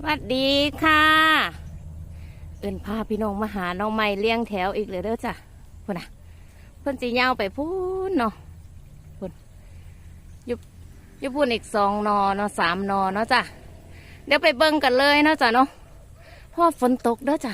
สวัสดีค่ะ เอินพาพี่น้องมาหาน้องใหม่เลี้ยงแถวอีกเลยเด้อจ้ะพุ่นน่ะเพิ่นจีเยาไปพูนเนาะพุ่นยุบยุบพูนอีกสองนอเนาะสามนอเนาะจ้ะเดี๋ยวไปเบิ่งกันเลยเนาะจ้ะเนาะเพราะว่อฝนตกเด้อจ้ะ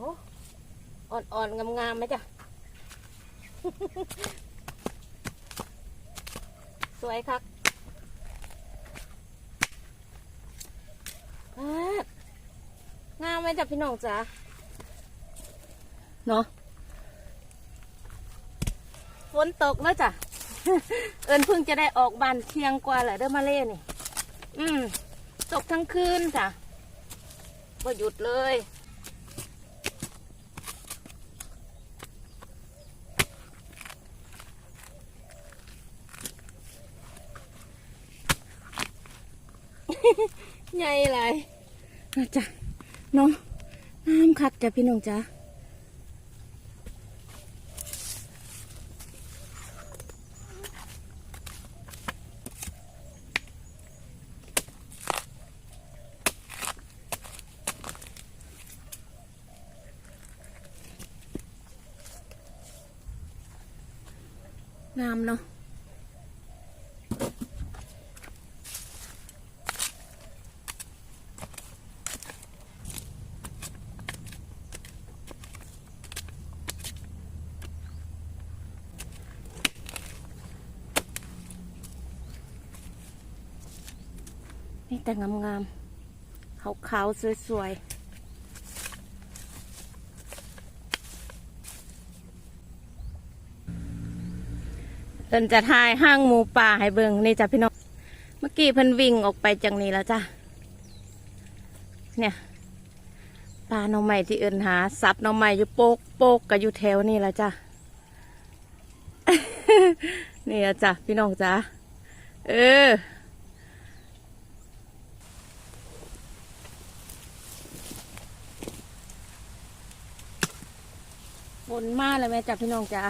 อ้โหอ่อนๆ งามๆไหมจ้ะสวยครับปาดงามไหมจ้ะพี่น้องจ๋าเนาะฝนตกแล้วจ้ะ เอิญเพิ่งจะได้ออกบานเที่ยงกว่าแหละเด้อมาเล่นี่ อืมตกทั้งคืนจ้ะก็หยุดเลย ใหญ่ไรนะจ๊ะเนาะน้ำคักจ้ะพี่น้องจ้ะงามเนาะ แต่งามๆ ขาวๆ สวยๆเอินจะทายห้างหมูป่าให้เบิงนี่จ้ะพี่น้อง เมื่อกี้เพิ่นวิ่งออกไปจากนี้แล้วจ้ะ เนี่ยปลาหน่อไม้ที่เอินหาซับหน่อไม้อยู่โปกโปกกับอยู่แถวนี่แล้วจ้ะ นี่ละจ้ะพี่น้องจ้ะ เออ ฝนมากเลยแม่จ้ะพี่น้องจ้า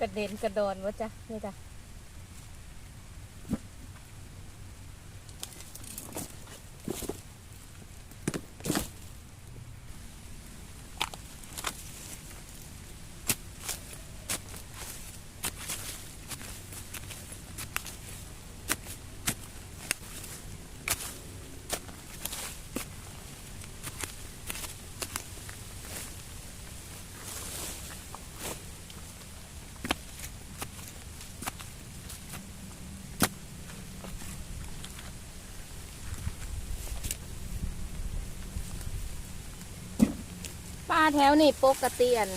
กระเด็นกระดอนวะจ๊ะนี่จ้ะ แถวนี่ปกติอัน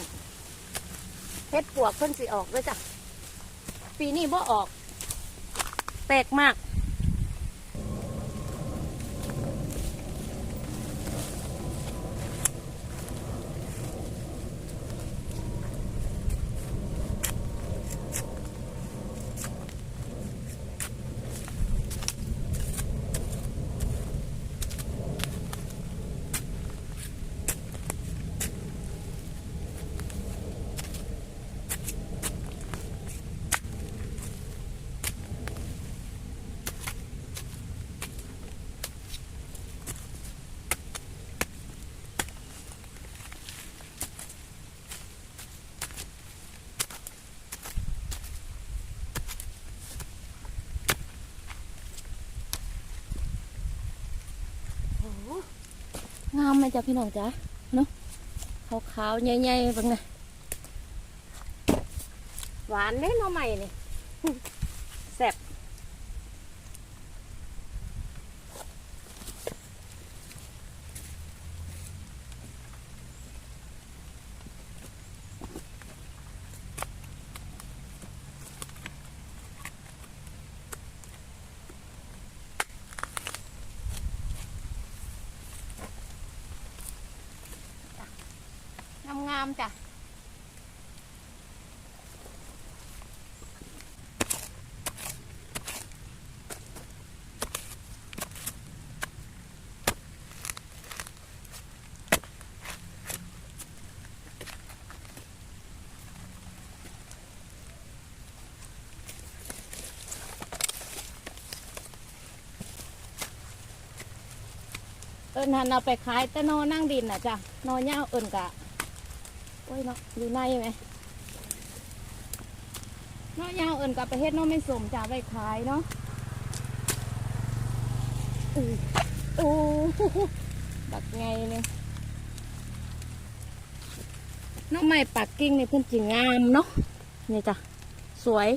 เฮ็ดปวกเพิ่นสิออกด้วยจ้ะปีนี้บ่ออก แปลกมากามไหมจ๊ะพี่น้องจ๊ะเนาะขาวๆใหญ่ๆบังไงหวานเด้น่อใหม่นี่ามจ้ะเอิญหันเอาไปขายแต่นอนั่งดินน่ะจ้ะนอเน่าเอิญกะ โอ้ยเนาะอยู่ในไหมเนาะยาวเอิญกับประเทศเนาะไม่สมจ่าไปขายเนาะอู้โอ้บักไงเนี่ยน้องใหม่ปักกิ่งในเพื่อนจีงงามเนาะนี่จ้ะสวย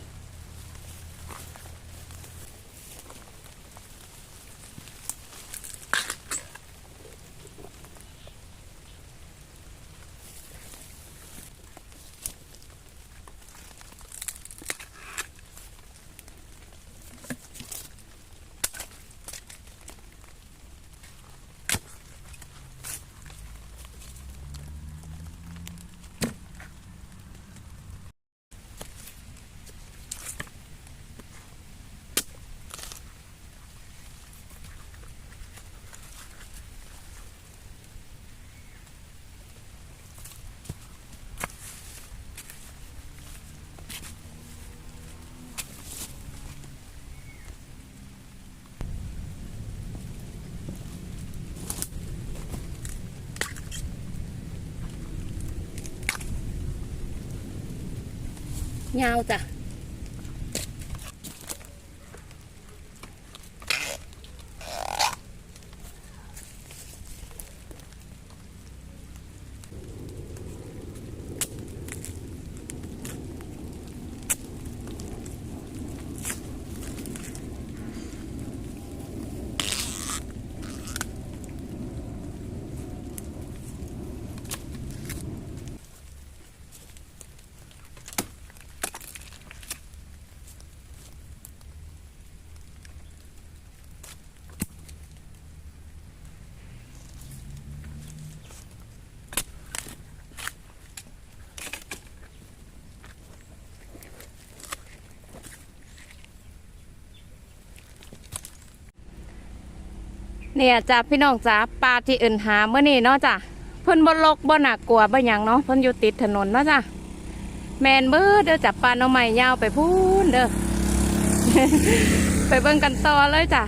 ยาวจ้ะ เนี่ยจ้าพี่น้องจ้าปลาที่อื่นหาเมื่อนี่เนาะจ้ะเพิ่นบนลกบนหนักกลัวบ่หยังเนาะเพิ่นอยู่ติดถนนเนาะจ้ะแมนเบิดเด้อจับปลาน้อไม้ยาวไปพูนเด้อไปเบิ่งกันต่อเลยจ้ะ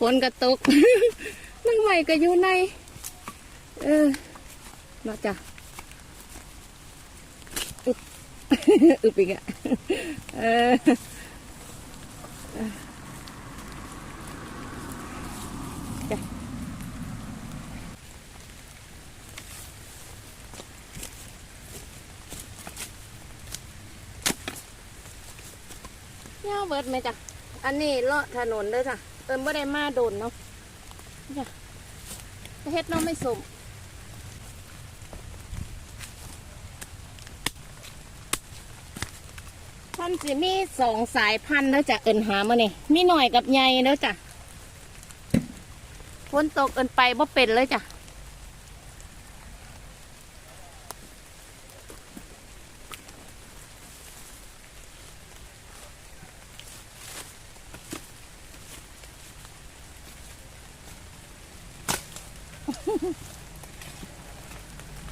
ฝนก็ตกหน่อไม้ก็อยู่ใน เออเนาจ้ะอึบอึบอีกอะเออจ้ะเงาเบิดไหมจ้ะ อันนี้เลาะถนนเด้อจ้ะ เอินบ่ได้มาโดนเนาะเนี่ยเฮ็ดเน้องไม่สมท่านธุ์สิมีสองสายพันธุ์แล้วจ้ะเอิญหามาเนี่ยมีหน่อยกับใหญ่แล้วจ้ะฝนตกเอินไปบ่เป็นเลยจ้ะ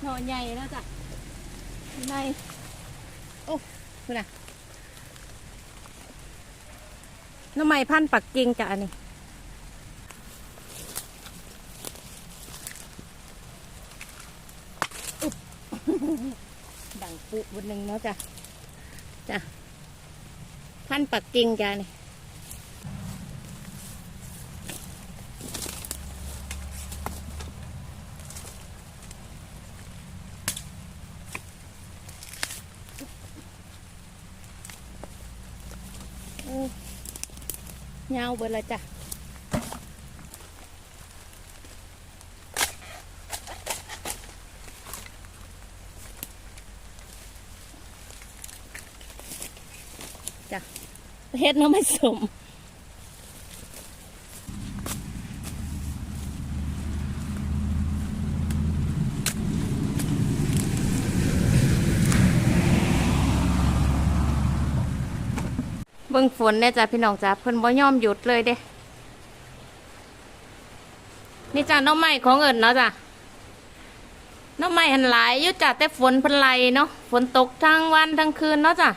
หน่อใหญ่แล้วจ้ะในโอ้คุณน่ะน้ำไม้พันปักกิ่งจ้ะอันนี้ดังปุบนหนึ่งเนาะจ้ะจ้ะพันปักกิ่งจ้ะนี่ ยาวเงาเบิดละจ้ะจ้ะเฮ็ดน้ำไม่สม บิ่งฝนเนี่ยจ้ะพี่น้องจ้ะเพิ่นบ่ยอมหยุดเลยเด้ นี่จ้ะน้องใหม่ของเอิญเนาะจ้ะน้องใหม่หันหลายยู่จ้ะแต่ฝนเพิ่นไหลเนาะฝนตกทั้งวันทั้งคืนเนาะจ้ะ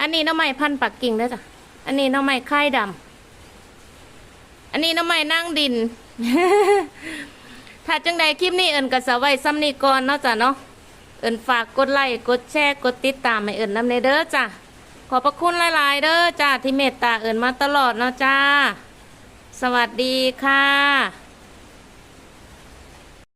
อันนี้น้องใหม่พันปักกิ่งเด้อจ้ะอันนี้น้องใหม่ไข่ดำอันนี้น้องใหม่นั่งดิน ถ้าจังใดคลิปนี้เอิญก็สไว้ซ้ำนี้ก่อนเนาะจ้ะเนาะเอิญฝากกดไลค์กดแชร์กดติดตามให้เอิญนำในเด้อจ้ะ อบพระคุณหลาย ๆ เด้อจ้าที่เมตตาเอิญมาตลอดเนาะจ้า สวัสดีค่ะ